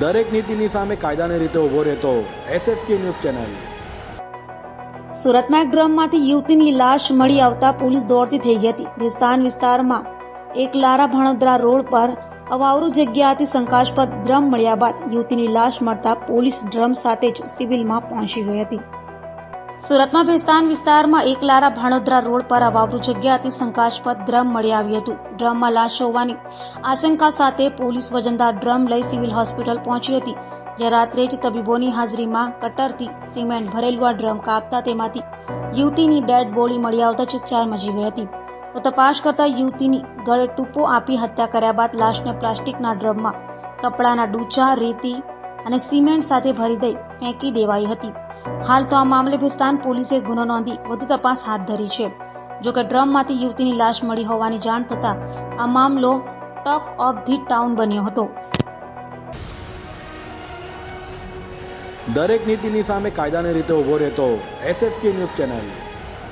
દરેક નીતિની સામે કાયદાની રીતે ઊભો રહેતો એસએસકે ન્યૂઝ ચેનલ. સુરતમાં ગ્રામમાંથી યુવતીની લાશ મળી આવતા પોલીસ દોડતી થઈ ગઈ હતી. વિસ્તાન વિસ્તારમાં એક લારા ભાણોદરા રોડ પર અવાવરૂ જગ્યાથી શંકાસ્પદ ડ્રમ મળ્યા બાદ યુવતીની લાશ મળતા પોલીસ ડ્રમ સાથે જ સિવિલમાં પહોંચી ગઈ હતી. સુરતમાં ભેસ્તાન વિસ્તારમાં એક લારા ભાણોદરા રોડ પર અવાવરૂ જગ્યાથી શંકાસ્પદ ડ્રમ મળી આવ્યું હતું. ડ્રમમાં લાશ હોવાની આશંકા સાથે પોલીસ વજનદાર ડ્રમ લઈ સિવિલ હોસ્પિટલ પહોંચી હતી. જે રાત્રે જ તબીબોની હાજરીમાં કટરથી સિમેન્ટ ભરેલું આ ડ્રમ કાપતા તેમાંથી યુવતીની ડેડ બોડી મળી આવતા ચકચાર મચી ગઈ હતી. તો તપાસ કરતા યુવતીની ગળે ટૂંપો આપી હત્યા કર્યા બાદ લાશને પ્લાસ્ટિકના ડ્રમમાં, કપડાના ડૂચા, રેતી અને સિમેન્ટ સાથે ભરી દઈ ફેંકી દેવાઈ હતી. હાલ તો આ મામલે ભિસ્તાન પોલીસે ગુનો નોંધી વધુ તપાસ હાથ ધરી છે. જોકે ડ્રમમાંથી યુવતીની લાશ મળી હોવાની જાણ થતાં આ મામલો ટોક ઓફ ધી ટાઉન બન્યો હતો. દરેક નીતિની સામે કાયદાની રીતે ઊભો રહેતો એસએસકે ન્યૂઝ ચેનલ.